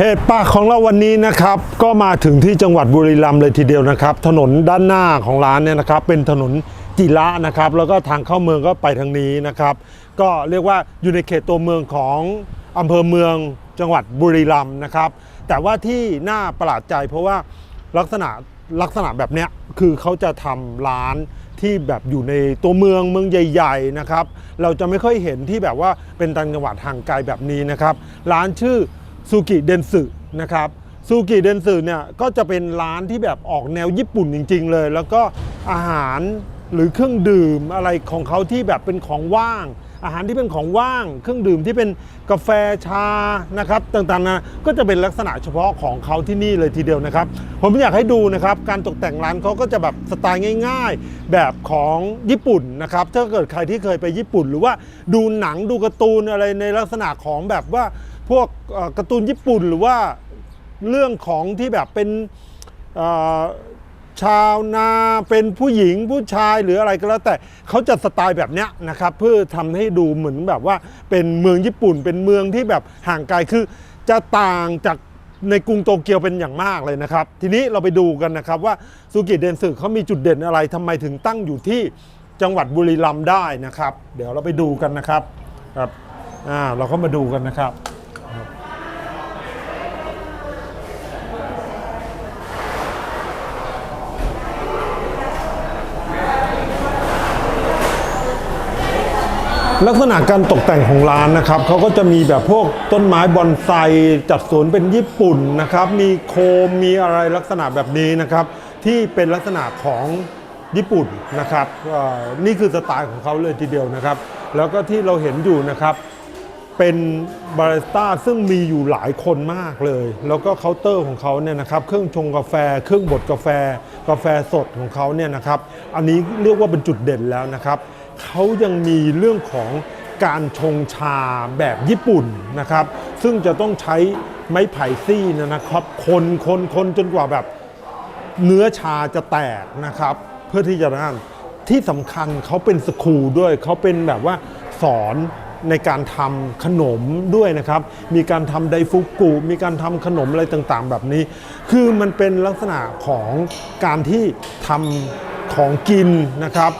เพจปากของเราวันนี้นะครับ ก็มาถึงที่จังหวัดบุรีรัมย์เลยทีเดียวนะครับ ถนนด้านหน้าของร้านเนี่ยนะครับ เป็นถนนจิระนะครับ แล้วก็ทางเข้าเมืองก็ไปทางนี้นะครับ ก็เรียกว่าอยู่ในเขตตัวเมืองของอำเภอเมืองจังหวัดบุรีรัมย์นะครับ แต่ว่าที่น่าประหลาดใจ เพราะว่าลักษณะลักษณะแบบเนี้ยคือเขาจะทำร้านที่แบบอยู่ในตัวเมืองเมืองใหญ่ ๆนะครับ เราจะไม่ค่อยเห็นที่แบบว่าเป็นต่างจังหวัดห่างไกลแบบนี้นะครับ ร้านชื่อ ซูกิเดนสึนะครับซูกิเดนสึเนี่ยก็จะเป็นร้านที่แบบออกแนวญี่ปุ่นจริง ๆ เลย แล้วก็อาหารหรือเครื่องดื่มอะไรของเขาที่แบบเป็นของว่าง อาหารที่เป็นของว่าง เครื่องดื่มที่เป็นกาแฟชานะครับต่างๆนะก็จะเป็นลักษณะเฉพาะของเขาที่นี่เลยทีเดียวนะครับ ผมอยากให้ดูนะครับ การตกแต่งร้านเขาก็จะแบบสไตล์ง่าย ๆ แบบของญี่ปุ่นนะครับถ้าเกิดใครที่เคยไปญี่ปุ่น หรือว่าดูหนังดูการ์ตูนอะไรในลักษณะของแบบว่า พวกการ์ตูนญี่ปุ่นหรือว่าเรื่องของที่แบบเป็นชาวนาเป็นผู้หญิงผู้ชายหรืออะไรก็แล้วแต่เขาจะสไตล์แบบเนี้ยนะครับเพื่อทำให้ดูเหมือนแบบว่าเป็นเมืองญี่ปุ่น เป็นเมืองที่แบบห่างไกลคือจะต่างจากในกรุงโตเกียวเป็นอย่างมากเลยนะครับ ทีนี้เราไปดูกันนะครับว่าซูกิเดนสึเขามีจุดเด่นอะไรทำไมถึงตั้งอยู่ที่จังหวัดบุรีรัมย์ได้นะครับ เดี๋ยวเราไปดูกันนะครับครับอ่าเราก็มาดูกันนะครับ ลักษณะการตกแต่งของร้านนะครับเขาก็จะมีแบบพวกต้นไม้บอนไซจัดสวนเป็นญี่ปุ่นนะครับ มีโคมมีอะไรลักษณะแบบนี้นะครับ ที่เป็นลักษณะของญี่ปุ่นนะครับนี่คือสไตล์ของเขาเลยทีเดียวนะครับ แล้วก็ที่เราเห็นอยู่นะครับ เป็นบาริสต้าซึ่งมีอยู่หลายคนมากเลย แล้วก็เคาน์เตอร์ของเขาเนี่ยนะครับ เครื่องชงกาแฟ เครื่องบดกาแฟ กาแฟสดของเขาเนี่ยนะครับ อันนี้เรียกว่าเป็นจุดเด่นแล้วนะครับ เขายังมีเรื่องของการชงชาแบบญี่ปุ่นนะครับ ซึ่งจะต้องใช้ไม้ไผ่ซี่นยนะครับ คนคนคนจนกว่าแบบเนื้อชาจะแตกนะครับ เพื่อที่จะนั่นที่สำคัญเขาเป็นสคูด้วยเขาเป็นแบบว่าสอนในการทำขนมด้วยนะครับ มีการทำไดฟุกุ มีการทำขนมอะไรต่างๆ แบบนี้ คือมันเป็นลักษณะของการที่ทำของกินนะครับ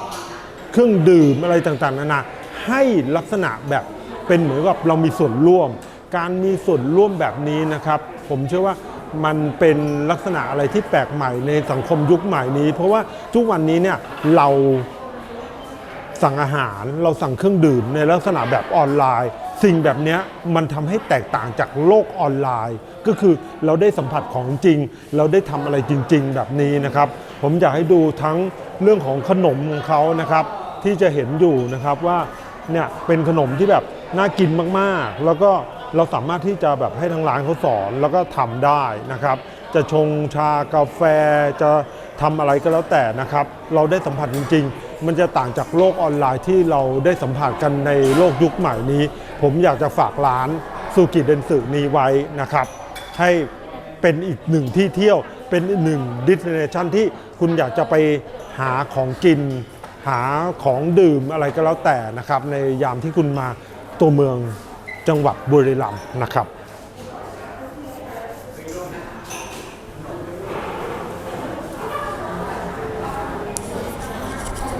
เครื่องดื่มอะไรต่างๆ นานาให้ลักษณะแบบเป็นเหมือนกับเรามีส่วนร่วม การมีส่วนร่วมแบบนี้นะครับ ผมเชื่อว่ามันเป็นลักษณะอะไรที่แปลกใหม่ในสังคมยุคใหม่นี้ เพราะว่าทุกวันนี้เนี่ยเราสั่งอาหารเราสั่งเครื่องดื่มในลักษณะแบบออนไลน์ สิ่งแบบนี้มันทำให้แตกต่างจากโลกออนไลน์ ก็คือเราได้สัมผัสของจริง เราได้ทำอะไรจริง ๆ แบบนี้นะครับ ผมอยากให้ดูทั้งเรื่องของขนมของเขานะครับ ที่จะเห็นอยู่นะครับว่าเนี่ยเป็นขนมที่แบบน่ากินมากๆ แล้วก็ เราสามารถที่จะแบบให้ทางร้านเขาสอนแล้วก็ทำได้นะครับ จะชงชากาแฟจะทำอะไรก็แล้วแต่นะครับ เราได้สัมผัสจริง ๆ มันจะต่างจากโลกออนไลน์ที่เราได้สัมผัสกันในโลกยุคใหม่นี้ ผมอยากจะฝากร้านซูกิเดนสึนี้ไว้นะครับ ให้เป็นอีกหนึ่งที่เที่ยวเป็นอีกหนึ่งดิสเนชันที่คุณอยากจะไปหาของกิน หาของดื่มอะไรก็แล้วแต่นะครับ ในยามที่คุณมาตัวเมือง จังหวัดบุรีรัมย์นะครับ